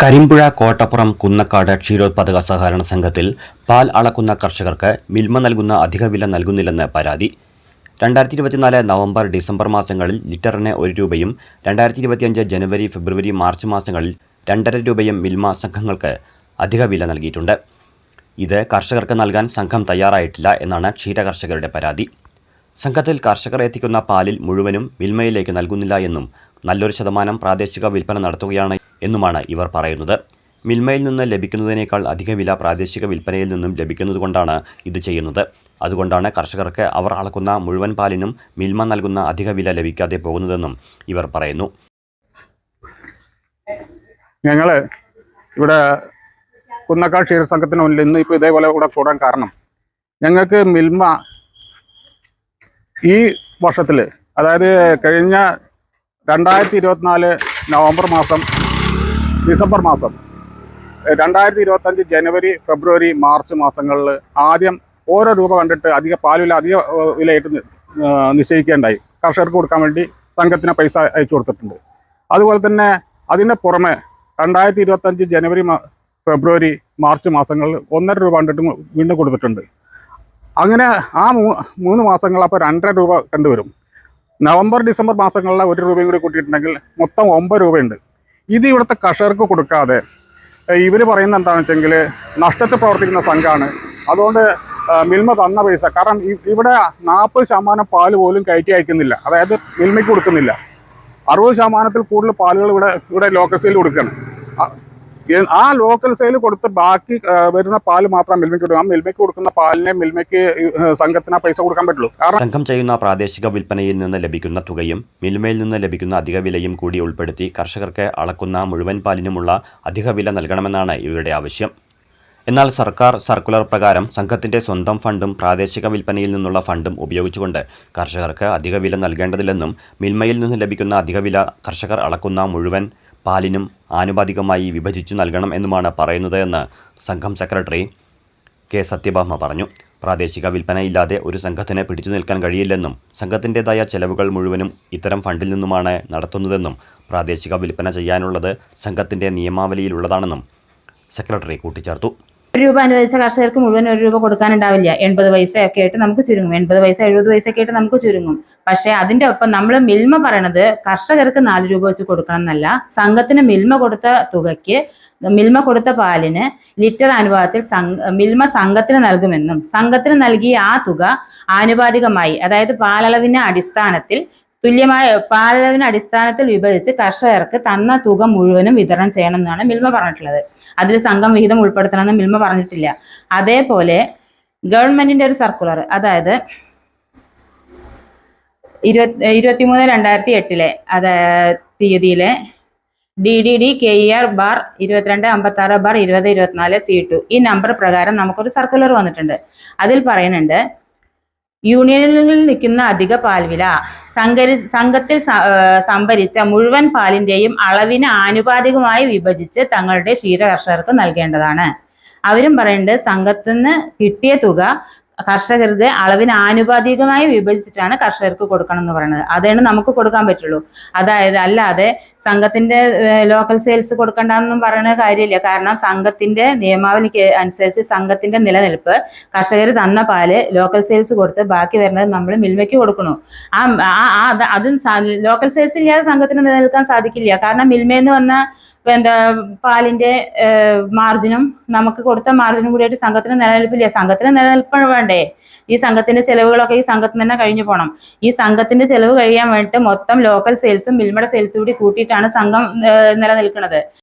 കരിമ്പുഴ കോട്ടപ്പുറം കുന്നക്കാട് ക്ഷീരോത്പാദക സഹകരണ സംഘത്തിൽ പാൽ അളക്കുന്ന കർഷകർക്ക് മിൽമ നൽകുന്ന അധിക വില നൽകുന്നില്ലെന്ന് പരാതി. രണ്ടായിരത്തി ഇരുപത്തിനാല് നവംബർ ഡിസംബർ മാസങ്ങളിൽ ലിറ്ററിന് ഒരു രൂപയും രണ്ടായിരത്തി ഇരുപത്തിയഞ്ച് ജനുവരി ഫെബ്രുവരി മാർച്ച് മാസങ്ങളിൽ രണ്ടര രൂപയും മിൽമ സംഘങ്ങൾക്ക് അധിക വില നൽകിയിട്ടുണ്ട്. ഇത് കർഷകർക്ക് നൽകാൻ സംഘം തയ്യാറായിട്ടില്ല എന്നാണ് ക്ഷീര കർഷകരുടെ പരാതി. സംഘത്തിൽ കർഷകർ എത്തിക്കുന്ന പാലിൽ മുഴുവനും മിൽമയിലേക്ക് നൽകുന്നില്ല എന്നും നല്ലൊരു ശതമാനം പ്രാദേശിക വിൽപ്പന നടത്തുകയാണ് എന്നുമാണ് ഇവർ പറയുന്നത്. മിൽമയിൽ നിന്ന് ലഭിക്കുന്നതിനേക്കാൾ അധിക വില പ്രാദേശിക വിൽപ്പനയിൽ നിന്നും ലഭിക്കുന്നതുകൊണ്ടാണ് ഇത് ചെയ്യുന്നത്. അതുകൊണ്ടാണ് കർഷകർക്ക് അവർ അളക്കുന്ന മുഴുവൻ പാലിനും മിൽമ നൽകുന്ന അധിക വില ലഭിക്കാതെ പോകുന്നതെന്നും ഇവർ പറയുന്നു. ഞങ്ങൾ ഇവിടെ കുന്നക്കാട് ക്ഷീര സംഘത്തിന് മുന്നിൽ ഇന്ന് ഇപ്പോൾ ഇതേപോലെ കൂടെ കൂടാൻ കാരണം. ഞങ്ങൾക്ക് മിൽമ ഈ വർഷത്തിൽ അതായത് കഴിഞ്ഞ രണ്ടായിരത്തി ഇരുപത്തിനാല് നവംബർ മാസം ഡിസംബർ മാസം രണ്ടായിരത്തി ഇരുപത്തഞ്ച് ജനുവരി ഫെബ്രുവരി മാർച്ച് മാസങ്ങളിൽ ആദ്യം ഓരോ രൂപ കണ്ടിട്ട് അധിക പാലില്ല അധിക വിലയായിട്ട് നിശ്ചയിക്കേണ്ടായി. കർഷകർക്ക് കൊടുക്കാൻ വേണ്ടി സംഘത്തിന് പൈസ അയച്ചു കൊടുത്തിട്ടുണ്ട്. അതുപോലെ തന്നെ അതിന്റെ പുറമെ രണ്ടായിരത്തി ഇരുപത്തഞ്ച് ജനുവരി ഫെബ്രുവരി മാർച്ച് മാസങ്ങളിൽ ഒന്നര രൂപ കണ്ടിട്ട് വീണ്ടും കൊടുത്തിട്ടുണ്ട്. അങ്ങനെ ആ മൂന്ന് മാസങ്ങൾ അപ്പോൾ രണ്ടര രൂപ കണ്ടുവരും നവംബർ ഡിസംബർ മാസങ്ങളിലെ ഒരു രൂപയും കൂടി കൂട്ടിയിട്ടുണ്ടെങ്കിൽ മൊത്തം ഒമ്പത് രൂപയുണ്ട്. ഇത് ഇവിടുത്തെ കർഷകർക്ക് കൊടുക്കാതെ ഇവർ പറയുന്നത് എന്താണെന്ന് വെച്ചെങ്കിൽ നഷ്ടത്തിൽ പ്രവർത്തിക്കുന്ന സംഘമാണ് അതുകൊണ്ട് മിൽമ തന്ന പൈസ കാരണം ഇവിടെ നാൽപ്പത് ശതമാനം പാൽ പോലും കയറ്റി അയക്കുന്നില്ല. അതായത് മിൽമയ്ക്ക് കൊടുക്കുന്നില്ല. അറുപത് ശതമാനത്തിൽ കൂടുതൽ പാലുകൾ ഇവിടെ ഇവിടെ ലോക്കൽ സെയിൽ കൊടുക്കുകയാണ് ആ- ലോക്കൽ സെയിൽ കൊടുത്ത് ബാക്കി വരുന്ന പാൽ മാത്രം മിൽമയ്ക്ക് കൊടുക്കും ആ മിൽമയ്ക്ക് കൊടുക്കുന്ന പാലിനെ മിൽമയ്ക്ക് സംഘത്തിന് പൈസ കൊടുക്കാൻ പറ്റുള്ളൂ. കാരണം സംഘം ചെയ്യുന്ന പ്രാദേശിക വിൽപ്പനയിൽ നിന്ന് ലഭിക്കുന്ന തുകയും മിൽമയിൽ നിന്ന് ലഭിക്കുന്ന അധിക വിലയും കൂടി ഉൾപ്പെടുത്തി കർഷകർക്ക് അളക്കുന്ന മുഴുവൻ പാലിനുമുള്ള അധിക വില നൽകണമെന്നാണ് ഇവരുടെ ആവശ്യം. എന്നാൽ സർക്കാർ സർക്കുലർ പ്രകാരം സംഘത്തിന്റെ സ്വന്തം ഫണ്ടും പ്രാദേശിക വിൽപ്പനയിൽ നിന്നുള്ള ഫണ്ടും ഉപയോഗിച്ചുകൊണ്ട് കർഷകർക്ക് അധിക വില നൽകേണ്ടതില്ലെന്നും മിൽമയിൽ നിന്ന് ലഭിക്കുന്ന അധിക വില കർഷകർ അളക്കുന്ന മുഴുവൻ പാലിനും ആനുപാതികമായി വിഭജിച്ചു നൽകണം എന്നുമാണ് പറയുന്നത് എന്ന് സംഘം സെക്രട്ടറി കെ സത്യഭാമ പറഞ്ഞു. പ്രാദേശിക വിൽപ്പനയില്ലാതെ ഒരു സംഘത്തിന് പിടിച്ചു നിൽക്കാൻ കഴിയില്ലെന്നും സംഘത്തിന്റെതായ ചെലവുകൾ മുഴുവനും ഇത്തരം ഫണ്ടിൽ നിന്നുമാണ് നടത്തുന്നതെന്നും പ്രാദേശിക വിൽപ്പന ചെയ്യാനുള്ളത് സംഘത്തിന്റെ നിയമാവലിയിലുള്ളതാണെന്നും സെക്രട്ടറി കൂട്ടിച്ചേർത്തു. ഒരു രൂപ അനുവദിച്ച കർഷകർക്ക് മുഴുവൻ ഒരു രൂപ കൊടുക്കാനുണ്ടാവില്ല. എൺപത് പൈസയൊക്കെ ആയിട്ട് നമുക്ക് ചുരുങ്ങും. എൺപത് പൈസ എഴുപത് പൈസയൊക്കെ ആയിട്ട് നമുക്ക് ചുരുങ്ങും. പക്ഷേ അതിന്റെ ഒപ്പം നമ്മൾ മിൽമ പറയണത് കർഷകർക്ക് നാല് രൂപ വെച്ച് കൊടുക്കണം എന്നല്ല സംഘത്തിന് മിൽമ കൊടുത്ത തുകയ്ക്ക് മിൽമ കൊടുത്ത പാലിന് ലിറ്റർ അനുപാതത്തിൽ മിൽമ സംഘത്തിന് നൽകുമെന്നും സംഘത്തിന് നൽകിയ ആ തുക ആനുപാതികമായി അതായത് പാലളവിന്റെ അടിസ്ഥാനത്തിൽ തുല്യമായ പാലളവിന് അടിസ്ഥാനത്തിൽ വിഭജിച്ച് കർഷകർക്ക് തന്ന തുക മുഴുവനും വിതരണം ചെയ്യണം എന്നാണ് മിൽമ പറഞ്ഞിട്ടുള്ളത്. അതിൽ സംഘം വിഹിതം ഉൾപ്പെടുത്തണമെന്ന് മിൽമ പറഞ്ഞിട്ടില്ല. അതേപോലെ ഗവൺമെന്റിന്റെ ഒരു സർക്കുലർ അതായത് ഇരുപത്തി ഇരുപത്തിമൂന്ന് രണ്ടായിരത്തി എട്ടിലെ അതായത് തീയതിയിലെ D D D K E R bar ഇരുപത്തിരണ്ട് അമ്പത്തി ആറ് ബാർ ഇരുപത് ഇരുപത്തിനാല് സി ടു ഈ നമ്പർ പ്രകാരം നമുക്കൊരു സർക്കുലർ വന്നിട്ടുണ്ട്. അതിൽ പറയുന്നുണ്ട് യൂണിയനുകളിൽ നിൽക്കുന്ന അധിക പാൽവില. സംഘരി സംഘത്തിൽ സംഭരിച്ച മുഴുവൻ പാലിന്റെയും അളവിന് ആനുപാതികമായി വിഭജിച്ച് തങ്ങളുടെ ക്ഷീര കർഷകർക്ക് നൽകേണ്ടതാണ്. അവരും പറയുന്നുണ്ട് സംഘത്തിന് കിട്ടിയ തുക കർഷകരുടെ അളവിന് ആനുപാതികമായി വിഭജിച്ചിട്ടാണ് കർഷകർക്ക് കൊടുക്കണം എന്ന് പറയുന്നത്. അതാണ് നമുക്ക് കൊടുക്കാൻ പറ്റുള്ളൂ. അതായത് അല്ലാതെ സംഘത്തിന്റെ ലോക്കൽ സെയിൽസ് കൊടുക്കണ്ടെന്നും പറയുന്ന കാര്യമില്ല. കാരണം സംഘത്തിന്റെ നിയമാവലിക്ക് അനുസരിച്ച് സംഘത്തിന്റെ നിലനിൽപ്പ് കർഷകർ തന്ന പാൽ ലോക്കൽ സെയിൽസ് കൊടുത്ത് ബാക്കി വരുന്നത് നമ്മൾ മിൽമയ്ക്ക് കൊടുക്കണു. ആ അത് ലോക്കൽ സെയിൽസ് ഇല്ലാതെ സംഘത്തിന് നിലനിൽക്കാൻ സാധിക്കില്ല. കാരണം മിൽമയെന്ന് വന്ന എന്താ പാലിന്റെ മാർജിനും നമുക്ക് കൊടുത്ത മാർജിനും കൂടിയായിട്ട് സംഘത്തിന് നിലനിൽപ്പില്ല. സംഘത്തിന് നിലനിൽപ്പ് വേണ്ടേ? ഈ സംഘത്തിന്റെ ചെലവുകളൊക്കെ ഈ സംഘത്തിന് തന്നെ കഴിഞ്ഞു പോകണം ഈ സംഘത്തിന്റെ ചെലവ് കഴിയാൻ വേണ്ടിയിട്ട് മൊത്തം ലോക്കൽ സെയിൽസും മിൽമയുടെ സെയിൽസും കൂടി കൂട്ടിയിട്ടാണ് സംഘം നിലനിൽക്കുന്നത്.